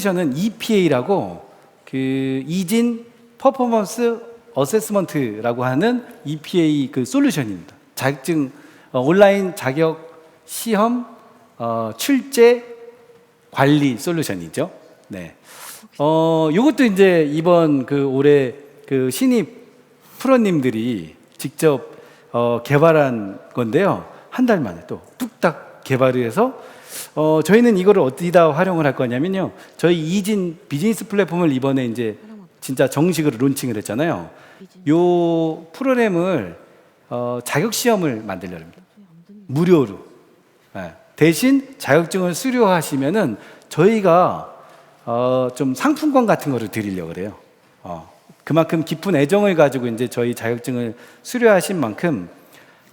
저는 EPA라고 그 이진 퍼포먼스 어세스먼트라고 하는 EPA 그 솔루션입니다. 자격증 어, 온라인 자격 시험 어, 출제 관리 솔루션이죠. 네. 어, 요것도 이제 이번 그 올해 그 신입 프로님들이 직접 어, 개발한 건데요. 한 달 만에 또 뚝딱 개발을 해서 어, 저희는 이거를 어디다 활용을 할 거냐면요. 저희 이진 비즈니스 플랫폼을 이번에 이제 진짜 정식으로 론칭을 했잖아요. 요 프로그램을 어, 자격 시험을 만들려고 합니다. 무료로. 예. 대신 자격증을 수료하시면은 저희가 어, 좀 상품권 같은 거를 드리려고 그래요. 어, 그만큼 깊은 애정을 가지고 이제 저희 자격증을 수료하신 만큼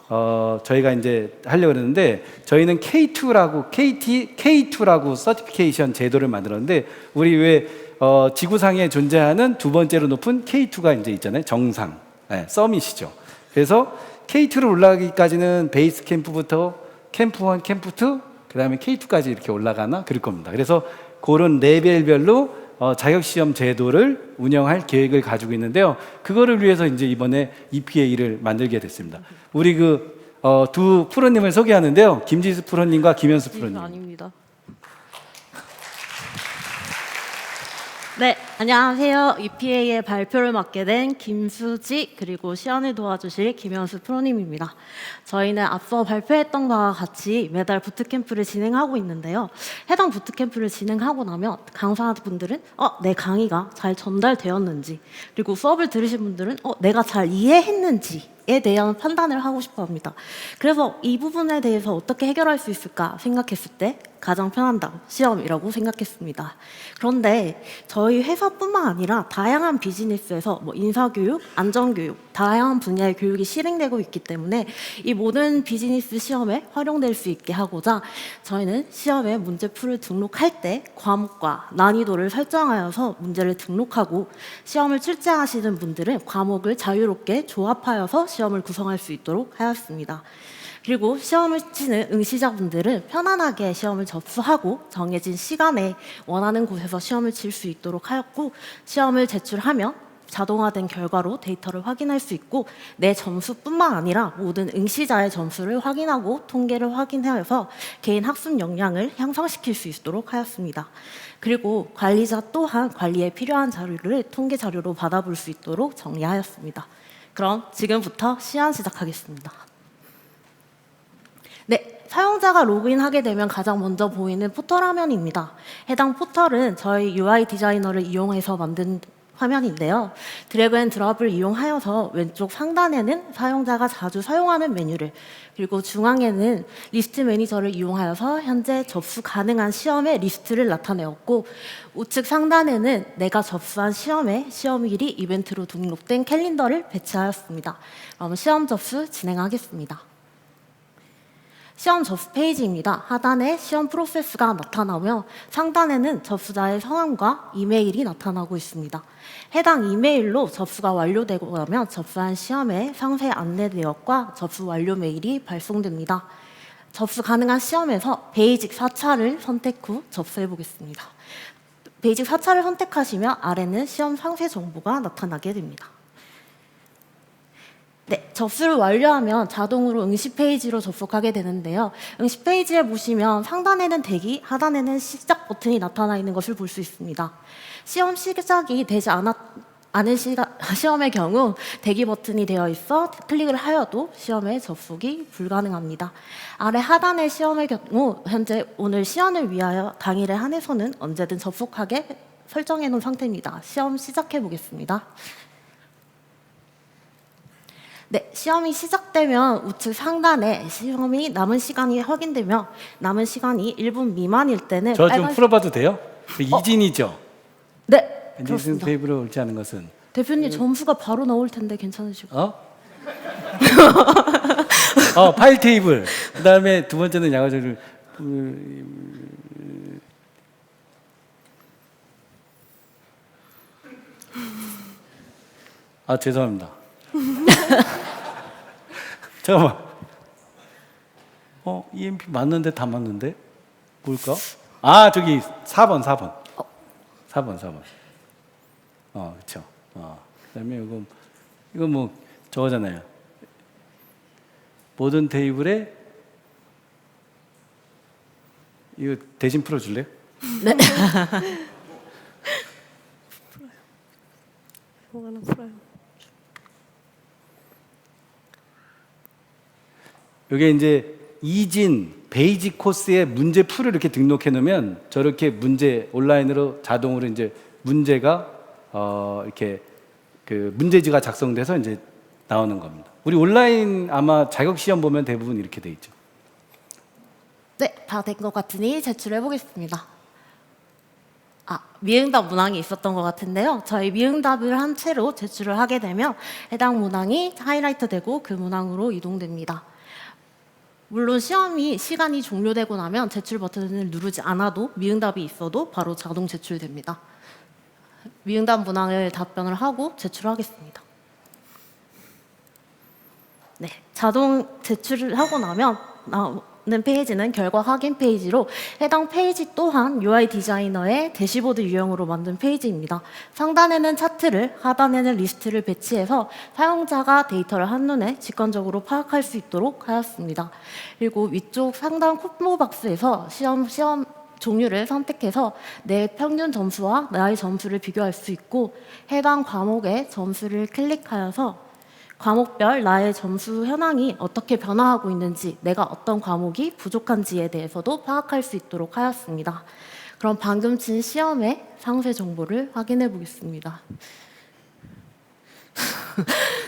어, 저희가 이제 하려고 그러는데 저희는 K2라고 KT K2라고 서티피케이션 제도를 만들었는데 우리 왜 어, 지구상에 존재하는 두 번째로 높은 K2가 이제 있잖아요. 정상. 네, 서밋이죠. 그래서 K2로 올라가기까지는 베이스 캠프부터 캠프 1, 캠프 2, 그다음에 K2까지 이렇게 올라가나 그럴 겁니다. 그래서 그런 레벨별로 어, 자격 시험 제도를 운영할 계획을 가지고 있는데요. 그거를 위해서 이제 이번에 EPA를 만들게 됐습니다. 우리 그 어, 두 프로님을 소개하는데요. 김지수 프로님과 김현수 프로님. 아닙니다. 네, 안녕하세요. EPA의 발표를 맡게 된 김수지 그리고 시연을 도와주실 김현수 프로님입니다. 저희는 앞서 발표했던 바와 같이 매달 부트캠프를 진행하고 있는데요. 해당 부트캠프를 진행하고 나면 강사분들은 어, 내 강의가 잘 전달되었는지 그리고 수업을 들으신 분들은 어, 내가 잘 이해했는지 에 대한 판단을 하고 싶어 합니다. 그래서 이 부분에 대해서 어떻게 해결할 수 있을까 생각했을 때 가장 편한 답, 시험이라고 생각했습니다. 그런데 저희 회사뿐만 아니라 다양한 비즈니스에서 뭐 인사교육, 안전교육, 다양한 분야의 교육이 실행되고 있기 때문에 이 모든 비즈니스 시험에 활용될 수 있게 하고자 저희는 시험에 문제풀을 등록할 때 과목과 난이도를 설정하여서 문제를 등록하고 시험을 출제하시는 분들은 과목을 자유롭게 조합하여서 시험을 구성할 수 있도록 하였습니다. 그리고 시험을 치는 응시자분들은 편안하게 시험을 접수하고 정해진 시간에 원하는 곳에서 시험을 칠 수 있도록 하였고 시험을 제출하면 자동화된 결과로 데이터를 확인할 수 있고 내 점수뿐만 아니라 모든 응시자의 점수를 확인하고 통계를 확인하여서 개인 학습 역량을 향상시킬 수 있도록 하였습니다. 그리고 관리자 또한 관리에 필요한 자료를 통계 자료로 받아볼 수 있도록 정리하였습니다. 그럼 지금부터 시연 시작하겠습니다. 네, 사용자가 로그인하게 되면 가장 먼저 보이는 포털 화면입니다. 해당 포털은 저희 UI 디자이너를 이용해서 만든 화면인데요. 드래그 앤 드랍을 이용하여서 왼쪽 상단에는 사용자가 자주 사용하는 메뉴를 그리고 중앙에는 리스트 매니저를 이용하여서 현재 접수 가능한 시험의 리스트를 나타내었고 우측 상단에는 내가 접수한 시험의 시험일이 이벤트로 등록된 캘린더를 배치하였습니다. 그럼 시험 접수 진행하겠습니다. 시험 접수 페이지입니다. 하단에 시험 프로세스가 나타나며 상단에는 접수자의 성함과 이메일이 나타나고 있습니다. 해당 이메일로 접수가 완료되고 나면 접수한 시험의 상세 안내 내역과 접수 완료 메일이 발송됩니다. 접수 가능한 시험에서 베이직 4차를 선택 후 접수해 보겠습니다. 베이직 4차를 선택하시면 아래는 시험 상세 정보가 나타나게 됩니다. 네, 접수를 완료하면 자동으로 응시 페이지로 접속하게 되는데요. 응시 페이지에 보시면 상단에는 대기, 하단에는 시작 버튼이 나타나 있는 것을 볼 수 있습니다. 시험 시작이 되지 않았, 않은 시가, 시험의 경우 대기 버튼이 되어 있어 클릭을 하여도 시험에 접속이 불가능합니다. 아래 하단의 시험의 경우 현재 오늘 시연을 위하여 당일에 한해서는 언제든 접속하게 설정해 놓은 상태입니다. 시험 시작해 보겠습니다. 네, 시험이 시작되면 우측 상단에 시험이 남은 시간이 확인되며 남은 시간이 1분 미만일 때는 저 좀 빨간- 풀어봐도 돼요? 그 이진이죠. 네, 그렇습니다. 테이블을 옳지 않은 것은 대표님 점수가 바로 나올 텐데 괜찮으시고 어? 어 파일 테이블. 그다음에 두 번째는 야가저를 아 죄송합니다. 잠깐만. 어 EMP 맞는데 다 맞는데 뭘까? 아 저기 4번 4번. 4번, 4번. 어, 그렇죠. 어. 그다음에 이거 이거 뭐 저거잖아요. 모든 테이블에 이거 대신 풀어 줄래요? 뭐가나 풀어요. 이게 이제 이진 베이직 코스에 문제 풀을 이렇게 등록해 놓으면 저렇게 문제 온라인으로 자동으로 이제 문제가 어 이렇게 그 문제지가 작성돼서 이제 나오는 겁니다. 우리 온라인 아마 자격 시험 보면 대부분 이렇게 돼 있죠. 네, 다 된 것 같으니 제출해 보겠습니다. 아, 미응답 문항이 있었던 것 같은데요. 저희 미응답을 한 채로 제출을 하게 되면 해당 문항이 하이라이트 되고 그 문항으로 이동됩니다. 물론 시험이 시간이 종료되고 나면 제출 버튼을 누르지 않아도 미응답이 있어도 바로 자동 제출됩니다. 미응답 문항을 답변을 하고 제출하겠습니다. 네, 자동 제출을 하고 나면 나 오는 페이지는 결과 확인 페이지로 해당 페이지 또한 UI 디자이너의 대시보드 유형으로 만든 페이지입니다. 상단에는 차트를, 하단에는 리스트를 배치해서 사용자가 데이터를 한눈에 직관적으로 파악할 수 있도록 하였습니다. 그리고 위쪽 상단 콤보 박스에서 시험 시험 종류를 선택해서 내 평균 점수와 나의 점수를 비교할 수 있고 해당 과목의 점수를 클릭하여서 과목별 나의 점수 현황이 어떻게 변화하고 있는지, 내가 어떤 과목이 부족한지에 대해서도 파악할 수 있도록 하였습니다. 그럼 방금 친 시험의 상세 정보를 확인해 보겠습니다.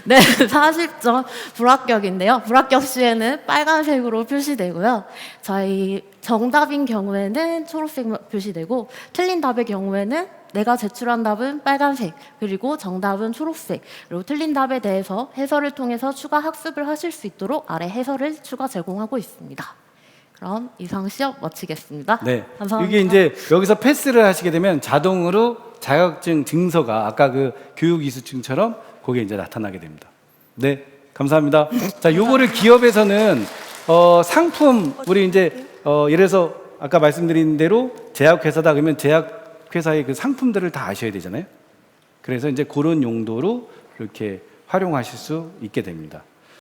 네, 40점 불합격인데요. 불합격 시에는 빨간색으로 표시되고요. 저희 정답인 경우에는 초록색 표시되고 틀린 답의 경우에는 내가 제출한 답은 빨간색, 그리고 정답은 초록색, 그리고 틀린 답에 대해서 해설을 통해서 추가 학습을 하실 수 있도록 아래 해설을 추가 제공하고 있습니다. 그럼 이상 시험 마치겠습니다. 네. 감사합니다. 이게 이제 여기서 패스를 하시게 되면 자동으로 자격증 증서가 아까 그 교육 이수증처럼 그게 이제 나타나게 됩니다. 네. 감사합니다. 자, 요거를 기업에서는 어, 상품 우리 이제 어, 들어서 아까 말씀드린 대로 제약회사다 그러면 제약회사의 그 상품들을 다 아셔야 되잖아요. 그래서 이제 그런 용도로 이렇게 활용하실 수 있게 됩니다.